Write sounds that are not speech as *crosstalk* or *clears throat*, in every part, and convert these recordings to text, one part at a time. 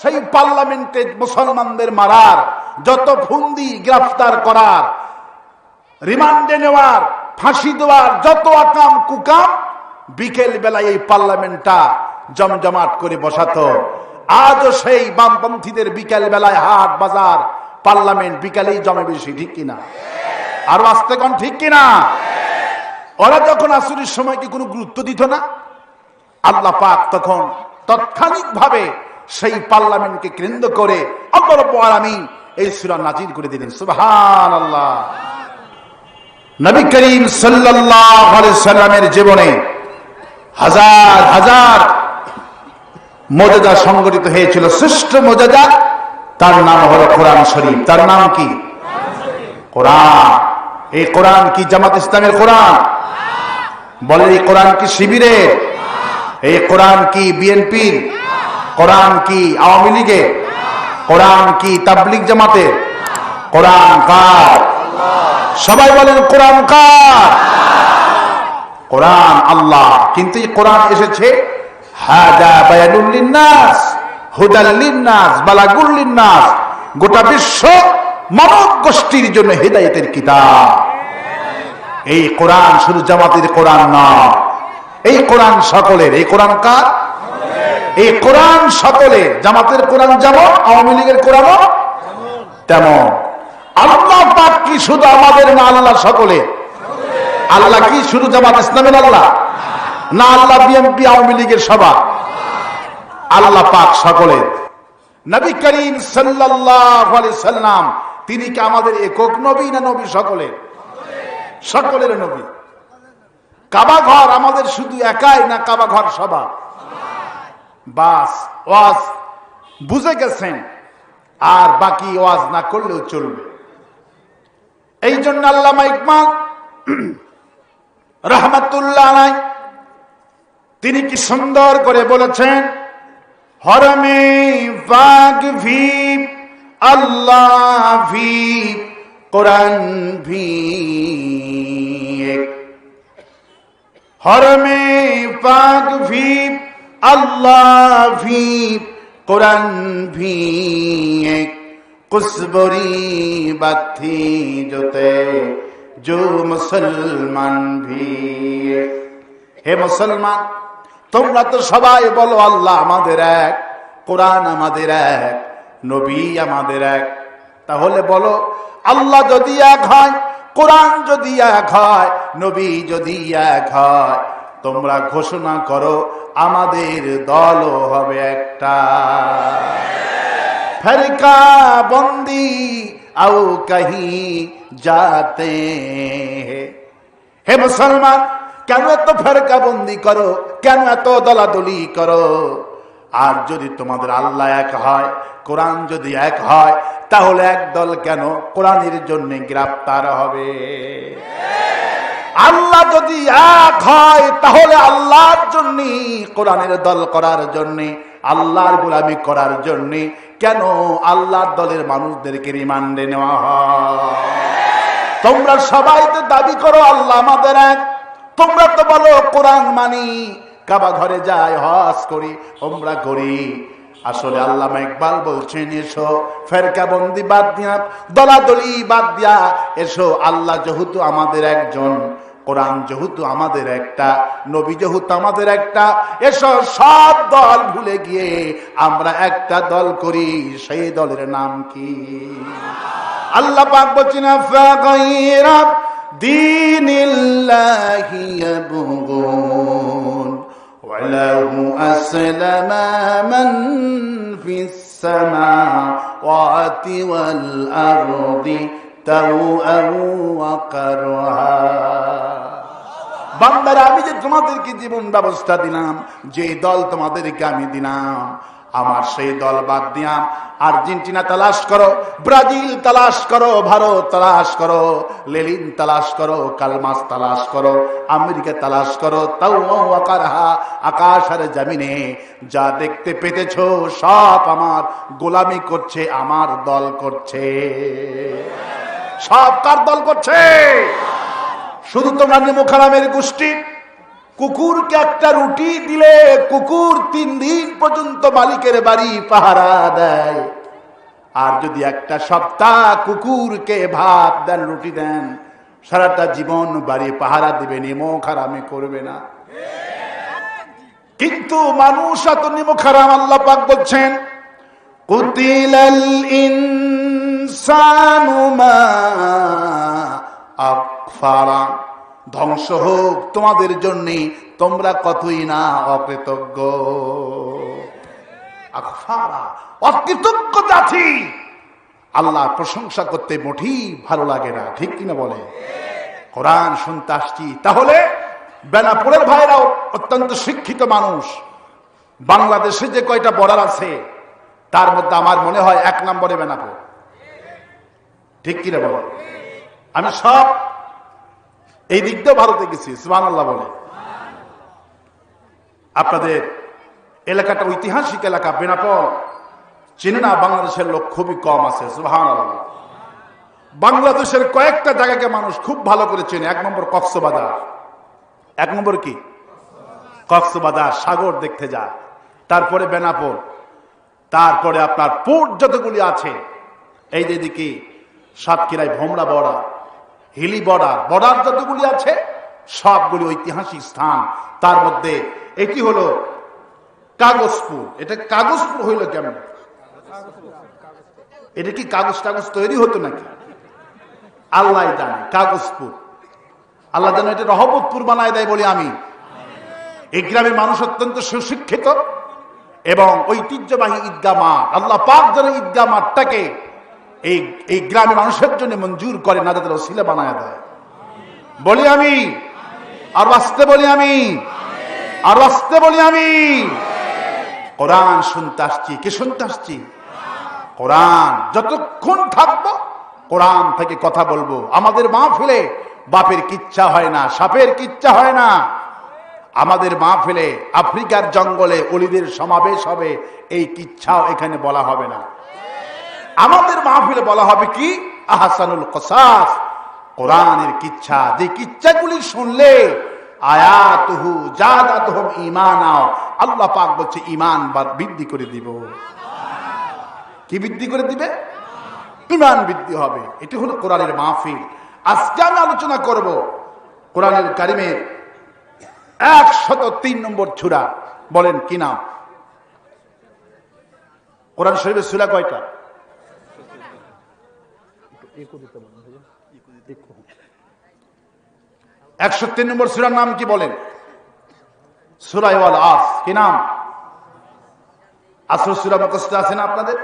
সেই পার্লামেন্টে মুসলমানদের মারার, যত ফুন্দি গ্রেফতার করার, রিমান্ডে নেওয়ার, ফাঁসি দেওয়ার যত আকাম কুকাম, বিকেল বেলায় এই পার্লামেন্টটা জমজমাট করে বসাতো। আজও সেই বামপন্থীদের বিকেল বেলায় হাট বাজার, পার্লামেন্ট বিকালেই জমে বেশি, ঠিক কিনা? আর আসতে কোন ঠিক কিনা? ওরা যখন আসুরির সময় কি কোনো গুরুত্ব দিত না? আল্লাহ পাক তখন তাৎক্ষণিক ভাবে সেই পার্লামেন্টকে কেন্দ্র করে আমি এই সুরা নাজির করে দিলেন। সুবহান আল্লাহ নবী করিম সাল্লামের জীবনে হাজার হাজার মজাদা সংগঠিত হয়েছিল। শ্রেষ্ঠ মজাদা তার নাম হলো কোরআন শরীফ। তার নাম কি? কোরআন। এই কোরআন কি জামাত ইসলামের কোরআন? বলে এই কোরআন কি শিবিরের? এই কোরআন কি বিএনপির? কোরআন কি আওয়ামী লীগে? কোরআন কি তাবলিক জামাতের কোরআন কার? সবাই বলেন কোরআন কার? কোরআন আল্লাহ। কিন্তু এই কোরআন এসেছে গোটা বিশ্ব মানব গোষ্ঠীর জন্য হেদায়েতের কিতাব। এই কোরআন শুধু জামাতের কোরআন না, এই কোরআন সকলের। এই কোরআন কার? এই কোরআন সকলে, জামাতের কোরআন যেমন, আওয়ামী লীগের কোরআনও তেমন। আল্লাহ পাক কি শুধু আমাদের না আল্লাহ সকলে? আল্লাহ কি শুধু জামাত ইসলামের আল্লাহ? না আল্লাহ বিএনপি আওয়ামী লীগের সভা আল্লাহ পাক সকলের নবী করিম সাল্লাম, তিনি কি আমাদের একক নবী না নবী সকলের সকলের নবী। কাবা ঘর আমাদের শুধু একাই না, কাবা ঘর সভা বাস, ওয়াজ, বুঝে গেছেন, আর বাকি ওয়াজ না করলেও চলবে। এই জন্য আল্লামা ইকমাল *clears throat* রহমতুল্লাহ তিনি কি সুন্দর করে বলেছেন, হরমে বাগ আল্লাহ ভি, কোরআন হরমে পাক ভি আল্লাহ ভি, কোরআন ভি, কুসবরি বাথি জোতে जो মুসলমান ভি। হে মুসলমান, তোমরা তো সবাই বলো আল্লাহ আমাদের এক, কোরআন আমাদের এক, নবী আমাদের এক। তাহলে বলো, আল্লাহ যদি এক হয়, কোরআন যদি এক হয়, নবী যদি এক হয়, তোমরা ঘোষণা করো আমাদের দলও হবে একটা। ফেরকা বন্দি, আও কাহি যাতে। হে মুসলমান, কেন এত ফেরকা বন্দি করো? কেন এত দলাদলি করো? আর যদি তোমাদের আল্লাহ এক হয়, কোরআন যদি এক হয়, তাহলে এক দল কেন? কোরআনের জন্য গ্রেপ্তার হবে। আল্লাহ যদি এক হয়, তাহলে আল্লাহর জন্য, কোরআনের দল করার জন্য, আল্লাহর গোলামি করার জন্য, কেন আল্লাহর দলের মানুষদেরকে রিমান্ডে নেওয়া হয়? তোমরা সবাই তো দাবি করো, আল্লাহ আমাদের এক। তোমরা তো বলো, কোরআন মানি। কাবা ঘরে যায় হজ করি আমরা করি। আসলে আল্লাহ ইকবাল বলছেন, এসো, ফেরকা বন্দি বাদ দিয়া, দলাদলি বাদ দিয়া, এসো, আল্লাহ যেহেতু আমাদের একজন, কোরআন যেহেতু আমাদের একটা, নবী যেহেতু আমাদের একটা, এসো, সব দল ভুলে গিয়ে আমরা একটা দল করি, সেই দলের নাম কি? আল্লাহ পাক বলছেন ইয়াবগুন وله أسلم من في السماوات والأرض توءا وكرها বান্দারা আমি যে তোমাদেরকে জীবন ব্যবস্থা দিলাম যে দল তোমাদেরকে আমি দিলাম আমার সেই দল বাদ দিয়াম আর্জেন্টিনা তালাশ করো, ব্রাজিল তালাশ করো, ভারত তালাশ করো, লেলিন তালাশ করো, কালমাস তালাশ করো, আমেরিকা তালাশ করো, তাও আকারহা, আকাশ আর জামিনে। যা দেখতে পেতেছ সব আমার, গোলামি করছে, আমার দল করছে। সব কার দল করছে? শুধু তোমরা নিমুখারামের গোষ্ঠী। কুকুরকে একটা রুটি দিলে কুকুর তিন দিন পর্যন্ত মালিকের বাড়ি পাহারা দেয়। আর যদি একটা সপ্তাহ কুকুরকে ভাত দেন, রুটি দেন, সারাটা জীবন বাড়ি পাহারা দিবে, নিমো খারামি করবে না। কিন্তু মানুষ এত নিমো খারাম আল্লাহ পাক বলছেন, কুতিলাল ইনসানু মা আকফারা। ধ্বংস হোক তোমাদের জন্য, তোমরা কতই না অকৃতজ্ঞ। আল্লাহ প্রশংসা করতে মোটেই ভালো লাগে না, ঠিক কিনা বলে? কোরআন শুনতে আসছি, তাহলে বেনাপুরের ভাইরাও অত্যন্ত শিক্ষিত মানুষ। বাংলাদেশে যে কয়টা বর্ডার আছে, তার মধ্যে আমার মনে হয় এক নম্বরে বেনাপুর ঠিক কিনা বলে? আমি সব এই দিক দিয়েও ভারতে গেছি সুবান আল্লাহ বলে। আপনাদের এলাকাটা ঐতিহাসিক এলাকা, বেনাপল। চিনে না, বাংলাদেশের লোক খুবই কম আছে আল্লাহ বাংলাদেশের কয়েকটা জায়গাকে মানুষ খুব ভালো করে চেনে, এক নম্বর কক্সবাজার। এক নম্বর কি? কক্সবাজার, সাগর দেখতে যায় তারপরে বেনাপোল। তারপরে আপনার পোর্ট যতগুলি আছে, এই যেদিকে সাতক্ষীরায় Bhomra border. Hili border. Border যতগুলি আছে, সবগুলি ঐতিহাসিক স্থান। তার মধ্যে এটি হলো কাগজপুর। এটা কাগজপুর হইল কেমন? এটা কি কাগজ টাগজ তৈরি হতো নাকি? আল্লাহ জানে, কাগজপুর। আল্লাহ জানে এটা রহমতপুর বানায় দেয় বলি আমি। এই গ্রামের মানুষ অত্যন্ত সুশিক্ষিত এবং ঐতিহ্যবাহী ঈদগা মাঠ। আল্লাহ পাক যেন ঈদগা মাঠটাকে এই এই গ্রামের মানুষের জন্য মঞ্জুর করে না, যাদের ওসিলা বানায় দেয়। বলি আমি। আর আসতে বলি আমি। আর আসতে বলি আমি। কোরআন শুনতে আসছি। কে শুনতে আসছি? কোরআন। যতক্ষণ থাকব কোরআন থেকে কথা বলব। আমাদের মা ফেলে বাপের কিচ্ছা হয় না, সাপের কিচ্ছা হয় না। আমাদের মা ফেলে আফ্রিকার জঙ্গলে অলিদের সমাবেশ হবে, এই কিচ্ছাও এখানে বলা হবে না। আমাদের মাহফিলে বলা হবে কি? আহসানুল কসাস। কোরআনের কিচ্ছা, যে কিচ্ছাগুলি শুনলে আয়াতুহু বৃদ্ধি হবে। এটি হলো কোরআনের মাহফিল। আজকে আমি আলোচনা কারিমের তিন নম্বর ছুরা। বলেন কি নাম? কোরআন শরীফের সুরা কয়টা? একশো তিন নম্বর সুরার নাম কি বলেন? সুরাইওয়াল আস কি নাম? আসর সুরা মুখস্থ আছে না আপনাদের?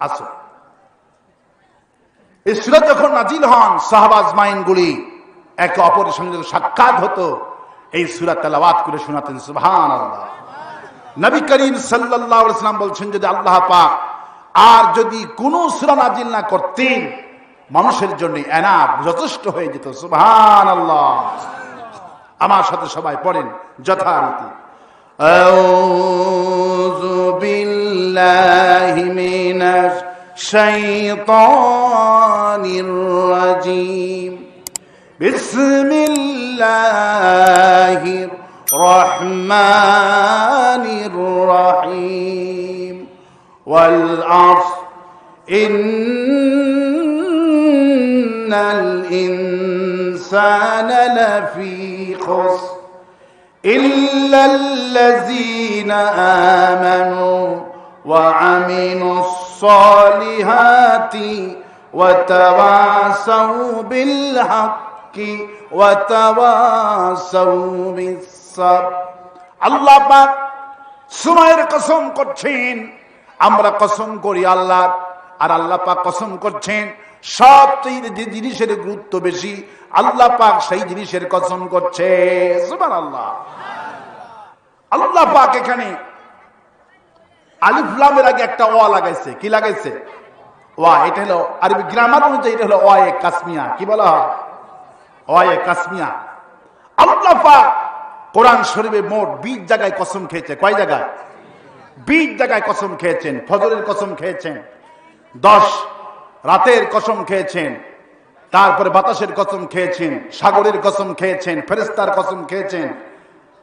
আসর এই সুরা যখন নাজিল হন শাহবাজ মাইন গুলি একে অপরের সঙ্গে সাক্ষাৎ হতো। এই সুরা তেলাওয়াত করে শোনাতেন সুবহান আল্লাহ নবী করিম সাল্লাম বলছেন যদি আল্লাহ পাক আর যদি কোন সুরা নাজিল না করতেন মানুষের জন্য এনাফ যথেষ্ট হয়ে যেত সুবহান আল্লাহ আমার সাথে সবাই পড়েন যথারীতি أعوذ بالله من الشيطان الرجيم بسم الله الرحمن الرحيم والعصر إن الإنسان لفي خسر إلا الذين آمنوا وعملوا الصالحات وتواصوا بالحق وتواصوا بالصبر আল্লাহ পাক সময়ের কসম করছেন আমরা কসম করি আল্লাহ, আর আল্লাহ পাক কসম করছেন সবচেয়ে যে জিনিসের গুরুত্ব বেশি, আল্লাহ পাক সেই জিনিসের কসম করছে। আল্লাহ আল্লাহ পাক এখানে আলিফলামের আগে একটা ওয়া লাগাইছে। কি লাগাইছে? ওয়া, এটা হলো আরবি গ্রামার অনুযায়ী এটা হলো ওয়ায়ে কাশ্মিয়া কি বলা হয়? ওয়ায়ে কাশ্মিয়া আল্লাহ পাক কোরআন শরীফে মোট বিশ জায়গায় কসম খেয়েছে। কয় জায়গায়? বিশ জায়গায় কসম খেয়েছেন, ফজরের কসম খেয়েছেন, দশ রাতের কসম খেয়েছেন, তারপরে বাতাসের কসম খেয়েছেন, সাগরের কসম খেয়েছেন ফেরেস্তার কসম খেয়েছেন।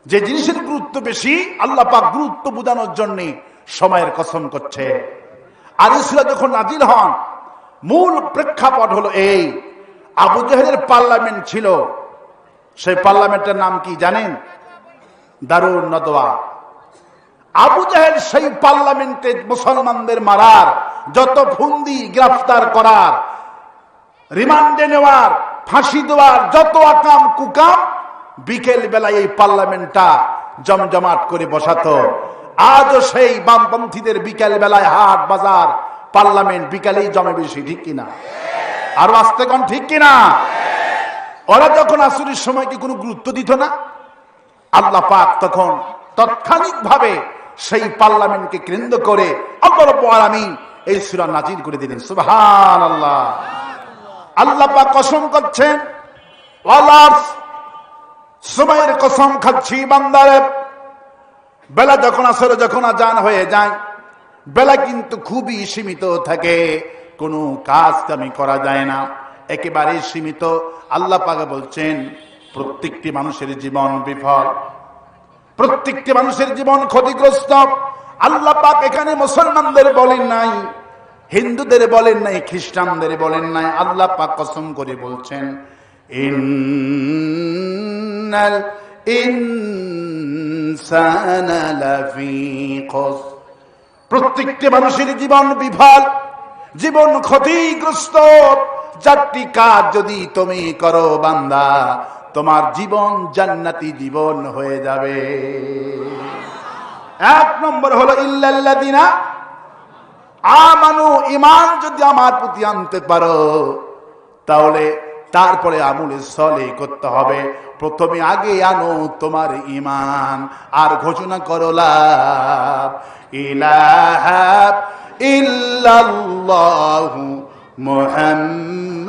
যে জিনিসের গুরুত্ব বেশি, আল্লাহ পাক গুরুত্ব বোঝানোর জন্য সময়ের কসম করছে। আর ইসরা যখন নাজিল হন, মূল প্রেক্ষাপট হলো এই, আবু জাহেদের পার্লামেন্ট ছিল। সেই পার্লামেন্টের নাম কি জানেন? দারুণ নদওয়া। আবু জাহেল সেই পার্লামেন্টে মুসলমানদের মারার, যত ফুন্দি গ্রেফতার করার, রিমান্ডে নেওয়ার, ফাঁসি দেওয়ার, যত আকাম কুকাম, বিকেল বেলায় এই পার্লামেন্টটা জমজমাট করে বসাতো। আজও সেই বামপন্থীদের বিকেল বেলায় হাট বাজার, পার্লামেন্ট বিকালেই জমে বেশি, ঠিক কিনা? আর আসতে কোন ঠিক কিনা? ওরা যখন আসুরির সময় কি কোনো গুরুত্ব দিত না? আল্লাহ পাক তখন তাৎক্ষণিক ভাবে সেই পার্লামেন্টকে কেন্দ্র করে আমি এই সুরা নাজির করে দিলেন। সুবহান আল্লাহ আল্লাহ কসম করছেন সময়ের কসম খাচ্ছি বান্দারে। বেলা যখন আসলে যখন আজান হয়ে যায়, বেলা কিন্তু খুবই সীমিত থাকে, কোনো কাজ আমি করা যায় না। একেবারে সীমিত। আল্লাহ পাকে বলছেন, প্রত্যেকটি মানুষের জীবন বিফল। প্রত্যেকটি মানুষের জীবন ক্ষতিগ্রস্ত। আল্লাহ পাক এখানে মুসলমানদের বলেন নাই, হিন্দুদের বলেন নাই, খ্রিস্টানদের বলেন নাই। আল্লাহ পাক কসম করে বলছেন, ইন্নাল ইনসানা লাফি প্রত্যেকটি মানুষের জীবন বিফল, জীবন ক্ষতিগ্রস্ত। চারটি কাজ যদি তুমি করো বান্দা তোমার জীবন জান্নাতি জীবন হয়ে যাবে। এক নম্বর হলো ইল্লাল্লাদিনা আমানু ইমান যদি আমার প্রতি আনতে পারো, তাহলে তারপরে আমুল সলে করতে হবে। প্রথমে আগে আনো তোমার ইমান আর ঘোষণা করো, লাভ, ইলাহা ইল্লাল্লাহু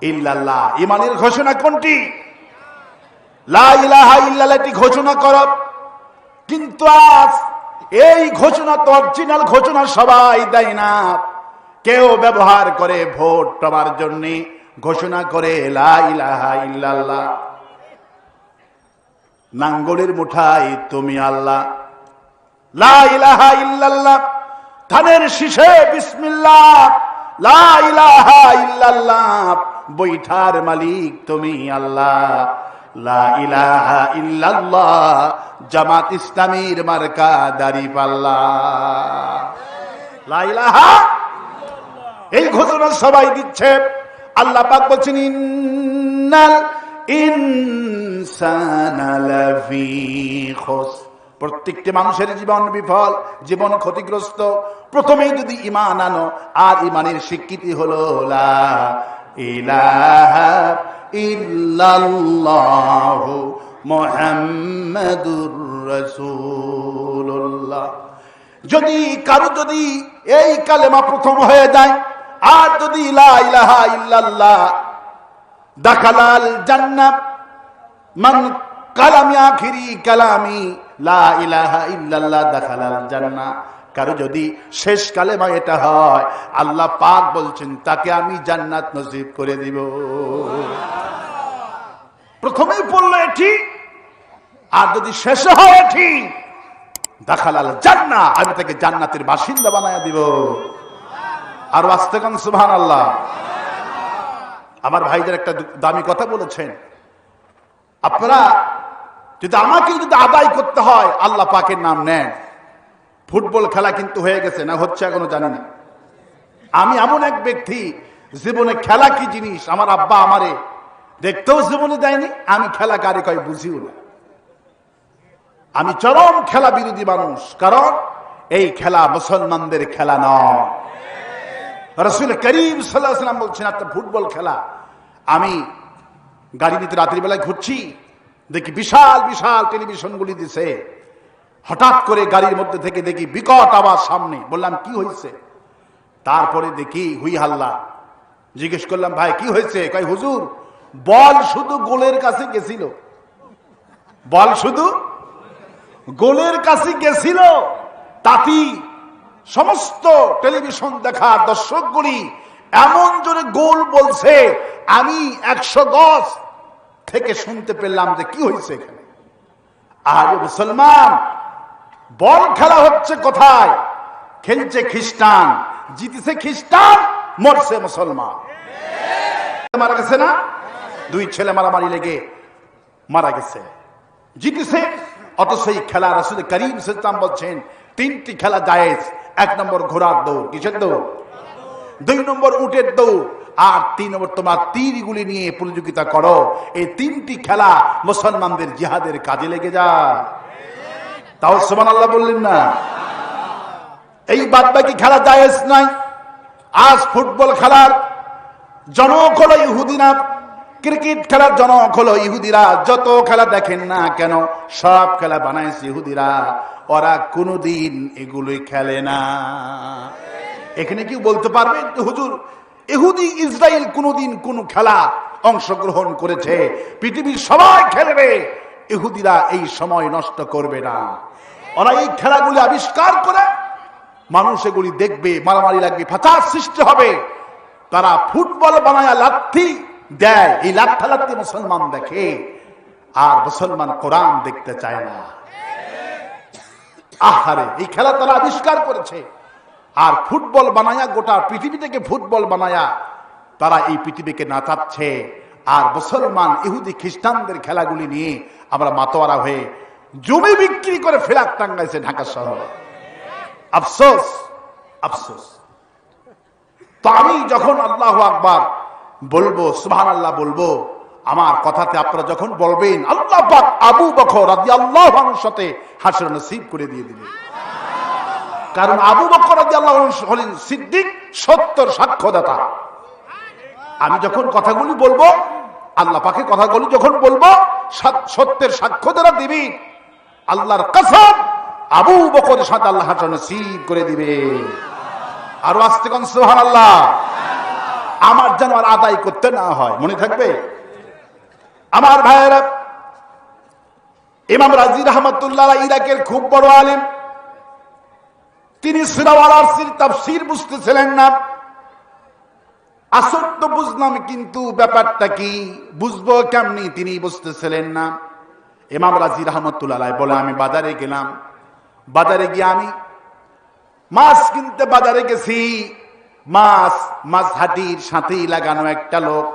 ইল্লাল্লাহ। ইমানের ঘোষণা কোনটি? লা ইলাহা ঘোষণা কর। কিন্তু আজ এই ঘোষণা তো অরিজিনাল ঘোষণা সবাই দেয় না। কেউ ব্যবহার করে ভোট পাবার জন্য ঘোষণা করে লা ইলাহা ইল্লাল্লাহ। নাঙ্গলের মুঠাই তুমি আল্লাহ। লা ইলাহা ইল্লাল্লাহ। ধানের শীষে বিসমিল্লাহ। লা ইলাহা ইল্লাল্লাহ। বৈঠার মালিক তুমি আল্লাহ। জামাত ইসলামীর মার্কা দাড়ি পাল্লা। এই ঘোষণা সবাই দিচ্ছে। আল্লাহ পাক বলছেন প্রত্যেকটি মানুষের জীবন বিফল, জীবন ক্ষতিগ্রস্ত। প্রথমেই যদি ইমান আনো, আর ইমানের স্বীকৃতি হলো লা ইলাহা ইল্লাল্লাহু মুহাম্মাদুর রাসূলুল্লাহ। যদি কারও যদি এই কালেমা প্রথম হয়ে যায়, আর যদি ইলাহা ইল্লাল্লাহ, দাখালাল জান্নাত, মান কালামি আখিরি কালামি, লা ইলাহা ইল্লাল্লাহ, দাখালাল জান্নাহ কারও যদি শেষ কালে কালেমা এটা হয়, আল্লাহ পাক বলছেন, তাকে আমি জান্নাত নসিব করে দিব। প্রথমেই পড়ল এটি, আর যদি শেষে হয় এটি দাখালাল জান্না আমি তাকে জান্নাতের বাসিন্দা বানায় দিব। আর আসতে কান সুবহান আল্লাহ আমার ভাইদের একটা দামি কথা বলেছেন। আপনারা যদি আমাকে যদি আদায় করতে হয়, আল্লাহ পাকের নাম নেন। ফুটবল খেলা কিন্তু হয়ে গেছে, না হচ্ছে এখনও জানি না। আমি এমন এক ব্যক্তি, জীবনে খেলা কি জিনিস? আমার আব্বা আমারে দেখতেও জীবনে দেয়নি, আমি খেলা কারে কয় বুঝিও না। আমি চরম খেলা বিরোধী মানুষ, কারণ এই খেলা মুসলমানদের খেলা নয়। রসুল করিম সাল্লাম বলছেন, একটা ফুটবল খেলা। আমি গাড়ি নিতে রাত্রিবেলায় ঘুরছি, দেখি বিশাল বিশাল টেলিভিশনগুলি দিছে। হঠাৎ করে গাড়ির মধ্যে থেকে দেখি বিকট আবার সামনে। বললাম, কি হয়েছে তারপরে দেখি হুই হাল্লা। জিজ্ঞেস করলাম, ভাই, কি হয়েছে কয়, হুজুর, বল শুধু গোলের কাছে গেছিল। বল শুধু গোলের কাছে গেছিল। তাতি সমস্ত টেলিভিশন দেখা দর্শকগুলি এমন জোরে গোল বলছে, আমি একশো গজ থেকে শুনতে পেলাম যে কি হয়েছে এখানে। আর মুসলমান বল খেলা হচ্ছে কোথায়? খেলছে খ্রিস্টান। জিতেছে খ্রিস্টান, মরছে মুসলমান। মারা গেছে না? দুই ছেলে মারামারি লেগে মারা গেছে। জিতেছে, অথচ এই খেলা রাসুল করিম সাল্লাম বলছেন, তিনটি খেলা জায়েজ, এক নম্বর ঘোড়ার দৌড়। কিসের দৌড়? দুই নম্বর উটের দৌড়। আর তিন নম্বর তোমার তীরগুলি নিয়ে প্রতিযোগিতা করো। এই তিনটি খেলা মুসলমানদের জিহাদের কাজে লেগে যায়। তাও সুমান আল্লাহ বললেন না। এই বাদ বাকি খেলা জায়েজ নাই। আজ ফুটবল খেলার জনক হলো ইহুদিনা ক্রিকেট খেলার জনক হলো ইহুদিরা। যত খেলা দেখেন না কেন, সব খেলা বানাইছে ইহুদিরা। ওরা কোনোদিন এগুলোই খেলে না। এখানে কি বলতে পারবেন হুজুর, ইহুদি ইসরায়েল কোনোদিন কোন খেলা অংশগ্রহণ করেছে। পৃথিবীর সবাই খেলবে। ইহুদিরা এই সময় নষ্ট করবে না। ওরা এই খেলাগুলি আবিষ্কার করে মানুষ এগুলি দেখবে, মারামারি লাগবে ফাঁচার সৃষ্টি হবে। তারা ফুটবল বানায় লাথি দেয়। এই লাথা লাথি মুসলমান দেখে, আর মুসলমান কোরআন দেখতে চায় না। আহারে, এই খেলা তারা আবিষ্কার করেছে। আর ফুটবল বানায়া, গোটা পৃথিবী থেকে ফুটবল বানায়া, তারা এই পৃথিবীকে নাচাচ্ছে। আর মুসলমান ইহুদি খ্রিস্টানদের খেলাগুলি নিয়ে আমরা মাতোয়ারা হয়ে জমি বিক্রি করে ফেরাক টাঙ্গাইছে ঢাকা শহরে। আফসোস আফসোস। তো আমি যখন আল্লাহ আকবার বলব সুবহান আল্লাহ বলব, আমার কথাতে আপনারা যখন বলবেন, আল্লাহ আবু বকর রাজি আল্লাহ সাথে হাসর নসিব করে দিয়ে দিলেন কারণ আবু বকর রাজি আল্লাহ হলেন সিদ্দিক, সত্যর সাক্ষ্যদাতা। আমি যখন কথাগুলি বলব, আল্লাহ পাকে কথাগুলি যখন বলব সত্যের সাক্ষ্য দ্বারা দিবি। আল্লাহর কসম আবু বকরের সাথে আল্লাহ নসিব করে দিবে। আরও আসতে কোন সুহান আল্লাহ আমার যেন আর আদায় করতে না হয়, মনে থাকবে? আমার ভাইয়েরা, ইমাম রাজি রহমতুল্লাহ ইরাকের খুব বড় আলিম। তিনি সিরাওয়ালার বুঝতেছিলেন না। আসল তো বুঝলাম, কিন্তু ব্যাপারটা কি? বুঝব কেমনি তিনি বুঝতেছিলেন না। ইমাম রাজি রহমতুল্লাহ বলে, আমি বাজারে গেলাম। বাজারে গিয়ে আমি মাছ কিনতে বাজারে গেছি। মাছ মাছ হাটির সাথেই লাগানো একটা লোক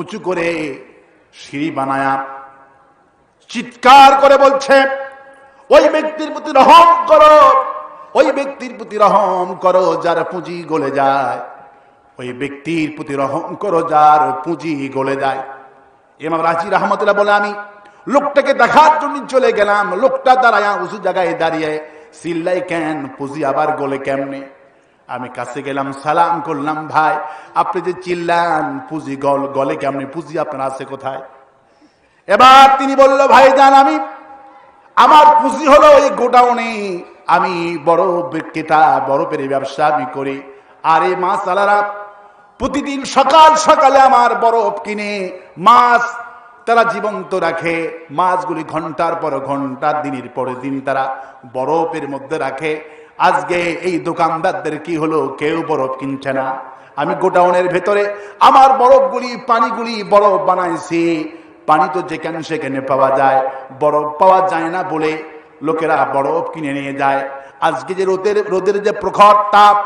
উঁচু করে সিঁড়ি বানায়া চিৎকার করে বলছে, ওই ব্যক্তির প্রতি রহম করো, ওই ব্যক্তির প্রতি রহম করো যার পুঁজি গলে যায়। ওই ব্যক্তির প্রতি রহম করো যার পুঁজি গলে যায়। এমাম রাজি রহমতুল্লাহ বলে, আমি লোকটাকে দেখার জন্য চলে গেলাম। লোকটা দাঁড়ায়, উঁচু জায়গায় দাঁড়িয়ে সিল্লাই কেন, পুঁজি আবার গলে কেমনে? আমি কাছে গেলাম, সালাম করলাম, ভাই, আপনি যে চিল্লান, পুঁজি গল, গলে কেমনে? পুঁজি আপনার আছে কোথায়? এবার তিনি বলল, ভাই যান আমি, আমার পুঁজি হলো এই গোডাউনে। আমি বড় বিক্রেতা, বড় পেরে ব্যবসা আমি করি। আর এই মাছ আলারা প্রতিদিন সকাল সকালে আমার বরফ কিনে মাছ তারা জীবন্ত রাখে, মাছগুলি ঘণ্টার পর ঘণ্টা, দিনের পর দিন তারা বরফের মধ্যে রাখে। আজকে এই দোকানদারদের কি হলো? কেউ বরফ কিনছে না। আমি গোডাউনের ভেতরে আমার বরফগুলি, পানিগুলি বরফ বানাইছি। পানি তো যেখানে সেখানে পাওয়া যায়। বরফ পাওয়া যায় না বলে লোকেরা বরফ কিনে নিয়ে যায়। আজকে যে রোদের রোদের যে প্রখর তাপ,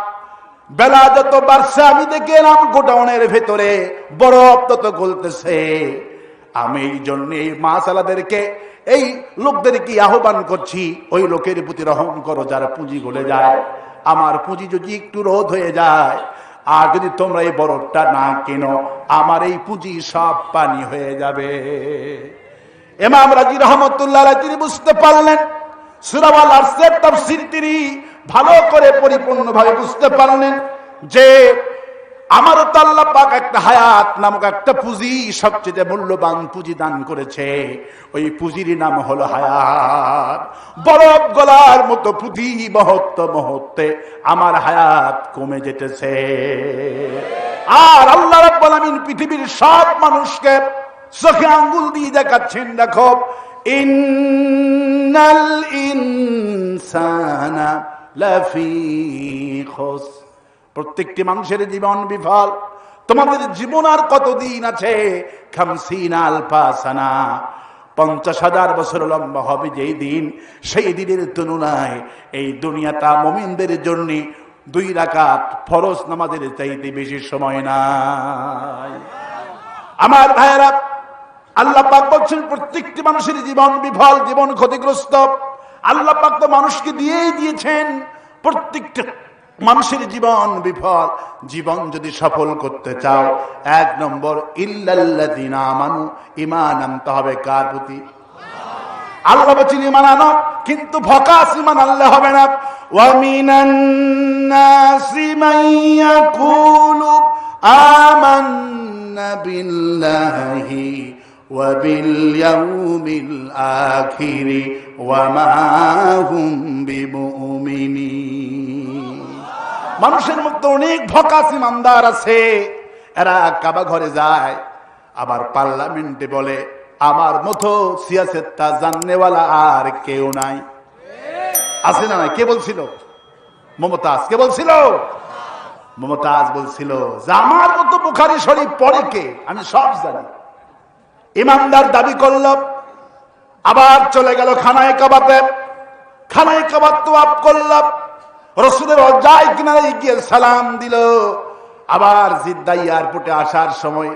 বেলা যত বাড়ছে, আমি দেখে এলাম গোডাউনের ভেতরে বরফ তত গলতেছে। আমি এই জন্য এই মাসালাদেরকে, এই লোকদেরকে আহ্বান করছি? ওই লোকের প্রতি রহম করো, যারা পুঁজি গলে যায়। আমার পুঁজি যদি একটু রোধ হয়ে যায়, আর যদি তোমরা এই বরফটা না কেনো, আমার এই পুঁজি সব পানি হয়ে যাবে। এমাম রাজি রহমতুল্লাহ তিনি বুঝতে পারলেন আরসের তাফসীর তিনি ভালো করে পরিপূর্ণভাবে বুঝতে পারলেন যে আমারও তো আল্লাহ পাক একটা হায়াত নামক একটা পুঁজি সবচেয়ে মূল্যবান পুঁজি দান করেছে। ওই পুঁজির নাম হলো হায়াত। বরফ গলার মতো পুঁজি মহত্ব মহত্বে আমার হায়াত কমে যেতেছে। আর আল্লাহ রাব্বুল আমিন পৃথিবীর সব মানুষকে চোখে আঙ্গুল দিয়ে দেখাচ্ছেন, দেখো। ইন্নাল ইনসানা লাফি খুস প্রত্যেকটি মানুষের জীবন বিফল। তোমাদের জীবন আর কতদিন আছে? পঞ্চাশ হাজার বছর লম্বা হবে যেই দিন। সেই দিনের তুলনায় এই দুনিয়াটা মোমিনদের জন্য দুই রাকাত ফরজ নামাজের চাইতে বেশি সময় নাই। আমার ভাইয়েরা, আল্লাহ পাক বলছেন, প্রত্যেকটি মানুষের জীবন বিফল, জীবন ক্ষতিগ্রস্ত। আল্লাহ পাক তো মানুষকে দিয়েই দিয়েছেন প্রত্যেকটা মানুষের জীবন বিফল। জীবন যদি সফল করতে চাও, এক নম্বর, ইল্লাল্লাযিনা আমানু ইমান আনতে হবে কার প্রতি? আল্লাহ বলছেন ইমান কিন্তু ভকাস ইমান আল্লাহ হবে না। মানুষের মধ্যে অনেক ভকাস ইমানদার আছে। এরা কাবা ঘরে যায়, আবার পার্লামেন্টে বলে, আমার মতো সিয়াসেত্তা জাননেওয়ালা আর কেউ নাই। আছে না কে বলছিল? মমতাজ। কে বলছিল? মমতাজ বলছিল যে আমার মতো বুখারি শরীফ পড়ে কে? আমি সব জানি। ইমানদার দাবি করল, আবার চলে গেল খানায় কাবাতে। খানায় কাবাত তো আপ করলাম রসুলের অজায় কিনারে গিয়ে সালাম দিল। আবার জিদ্দা এয়ারপোর্টে আসার সময়